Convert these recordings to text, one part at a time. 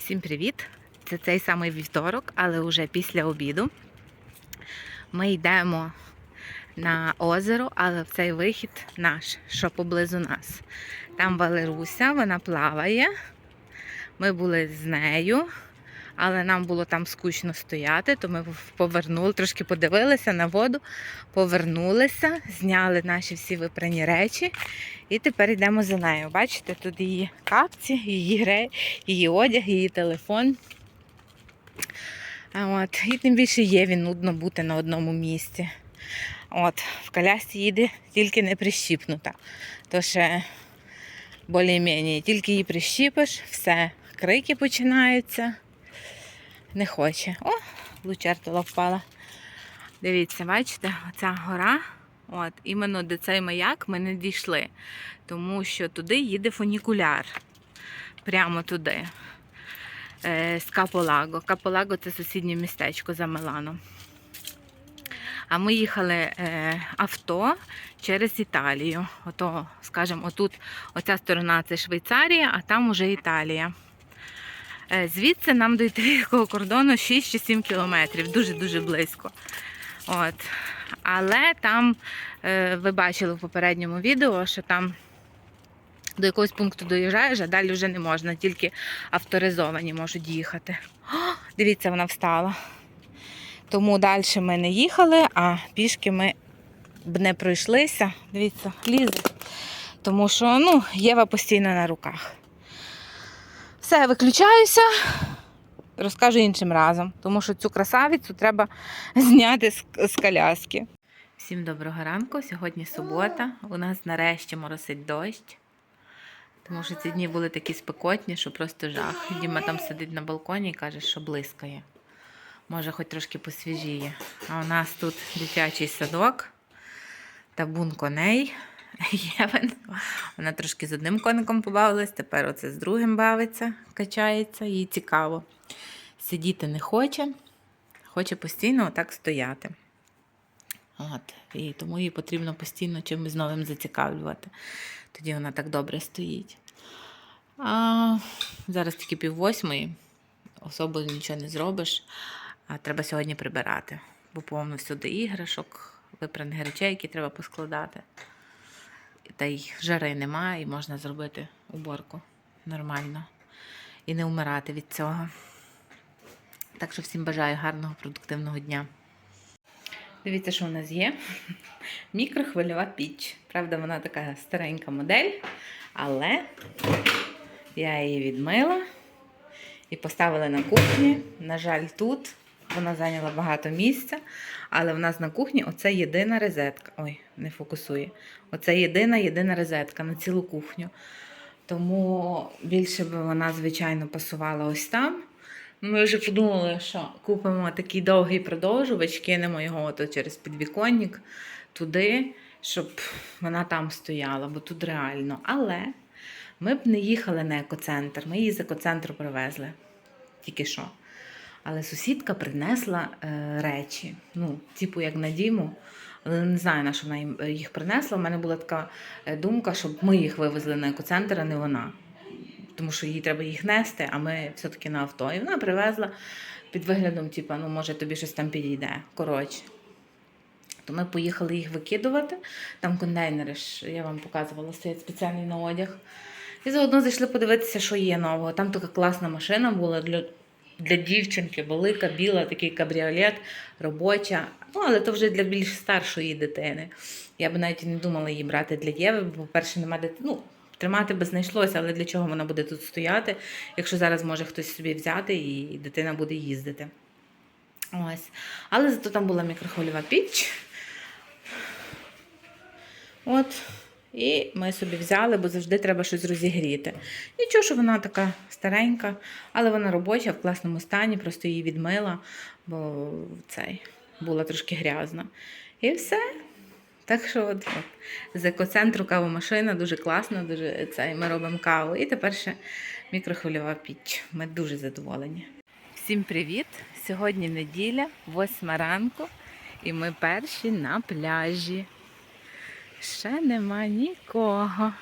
Всім привіт! Це цей самий вівторок, але вже після обіду. Ми йдемо на озеро, але в цей вихід наш, що поблизу нас. Там Валеруся, вона плаває. Ми були з нею, але нам було там скучно стояти, то ми повернули, трошки подивилися на воду, повернулися, зняли наші всі випрані речі і тепер йдемо за нею. Бачите, тут її капці, її гре, її одяг, її телефон. От. І тим більше є він нудно бути на одному місці. От, в колясці їде тільки не прищіпнута. То ще більш-менш, тільки її прищіпиш, все, крики починаються. Не хоче. О, лучертола впала. Дивіться, бачите, оця гора. От, іменно до цей маяк ми не дійшли, тому що туди їде фунікуляр. Прямо туди. Е, з Каполаго. Каполаго це сусіднє містечко за Миланом. А ми їхали е, авто через Італію. Ото, скажімо, отут оця сторона це Швейцарія, а там уже Італія. Е, звідси нам до італійського кордону 6 чи 7 кілометрів, дуже-дуже близько. От. Але там, е, ви бачили в попередньому відео, що там до якогось пункту доїжджаєш, а далі вже не можна, тільки авторизовані можуть їхати. О, дивіться, вона встала. Тому далі ми не їхали, а пішки ми б не пройшлися. Дивіться, лізе. Тому що ну, Єва постійно на руках. Все, виключаюся, розкажу іншим разом, тому що цю красавицю треба зняти з, коляски. Всім доброго ранку. Сьогодні субота. У нас нарешті моросить дощ. Тому що ці дні були такі спекотні, що просто жах. Діма там сидить на балконі і каже, що блискає. Може, хоч трошки посвіжіє. А у нас тут дитячий садок, табун коней. Євен. Вона трошки з одним коником побавилась, тепер оце з другим бавиться, качається, їй цікаво. Сидіти не хоче, хоче постійно отак стояти. От. І тому їй потрібно постійно чимось новим зацікавлювати. Тоді вона так добре стоїть. А зараз тільки пів восьмої, особо нічого не зробиш, а треба сьогодні прибирати, бо повно всюди іграшок, випраних речей, які треба поскладати. Та й жари немає, і можна зробити уборку нормально і не вмирати від цього. Так що всім бажаю гарного продуктивного дня. Дивіться, що у нас є. Мікрохвильова піч. Правда, вона така старенька модель, але я її відмила і поставила на кухні. На жаль, тут вона зайняла багато місця, але в нас на кухні оце єдина розетка. Ой, не фокусує. Оце єдина єдина розетка на цілу кухню. Тому більше б вона, звичайно, пасувала ось там. Ми вже подумали, що купимо такий довгий продовжувач, кинемо його ото через підвіконник туди, щоб вона там стояла, бо тут реально. Але ми б не їхали на екоцентр, ми її з екоцентру привезли. Тільки що. Але сусідка принесла е, речі, ну, типу, як на діму. Але не знаю, на що вона їх принесла. У мене була така е, думка, щоб ми їх вивезли на екоцентр, а не вона. Тому що їй треба їх нести, а ми все-таки на авто. І вона привезла під виглядом, типу, ну, може, тобі щось там підійде. Коротше. То ми поїхали їх викидувати. Там контейнери я вам показувала, стоять спеціальний на одяг. І заодно зайшли подивитися, що є нового. Там така класна машина була для, для дівчинки, велика, біла, такий кабріолет, робоча. Ну, але то вже для більш старшої дитини. Я б навіть не думала її брати для Єви, бо, по-перше, нема дитини. Ну, тримати би знайшлося, але для чого вона буде тут стояти, якщо зараз може хтось собі взяти і дитина буде їздити. Ось. Але зато там була мікрохвильова піч. От. І ми собі взяли, бо завжди треба щось розігріти. Нічого, що вона така старенька, але вона робоча в класному стані, просто її відмила, бо цей була трошки грязна. І все. Так що от, от. з екоцентру кавомашина дуже класна, дуже цей, ми робимо каву. І тепер ще мікрохвильова піч. Ми дуже задоволені. Всім привіт! Сьогодні неділя, 8 ранку, і ми перші на пляжі. Ще нема нікого.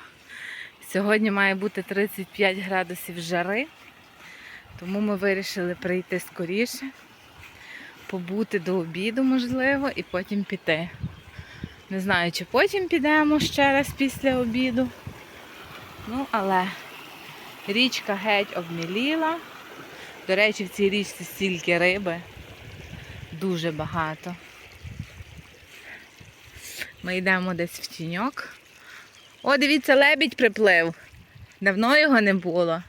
Сьогодні має бути 35 градусів жари. Тому ми вирішили прийти скоріше, побути до обіду, можливо, і потім піти. Не знаю, чи потім підемо ще раз після обіду. Ну, але річка геть обміліла. До речі, в цій річці стільки риби. Дуже багато. Ми йдемо десь в тіньок. О, дивіться, лебідь приплив. Давно його не було.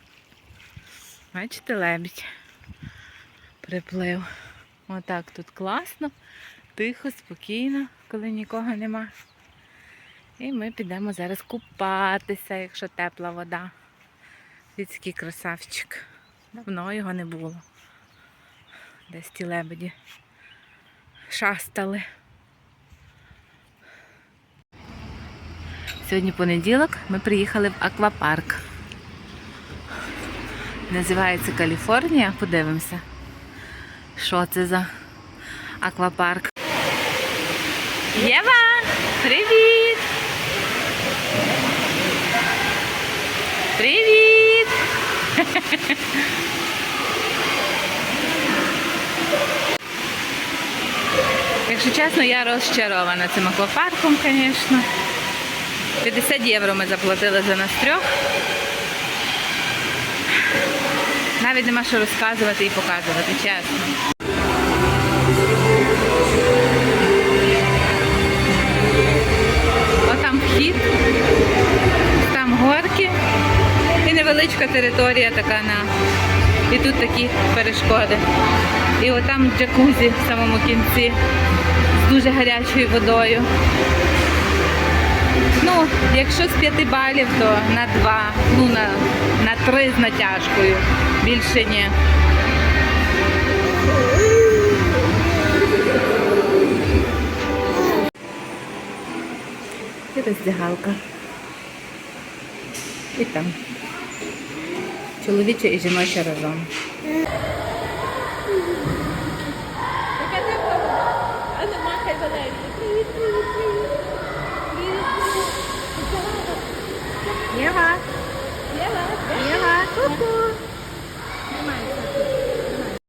Бачите, лебідь приплив. Отак тут класно, тихо, спокійно, коли нікого нема. І ми підемо зараз купатися, якщо тепла вода. Людський красавчик. Давно його не було. Десь ті лебеді шастали. Сьогодні понеділок ми приїхали в аквапарк. Називається Каліфорнія. Подивимося, що це за аквапарк. Єва! Привіт! Привіт! Якщо чесно, я розчарована цим аквапарком, звісно. 50 євро ми заплатили за нас трьох. Навіть нема що розказувати і показувати, чесно. Отам вхід, там горки і невеличка територія така на. І тут такі перешкоди. І отам джакузі в самому кінці з дуже гарячою водою. Ну, якщо з 5 балів, то на 2, ну на, на 3 з натяжкою. Більше ні. І роздягалка. І там. Чоловіча і жіноча разом.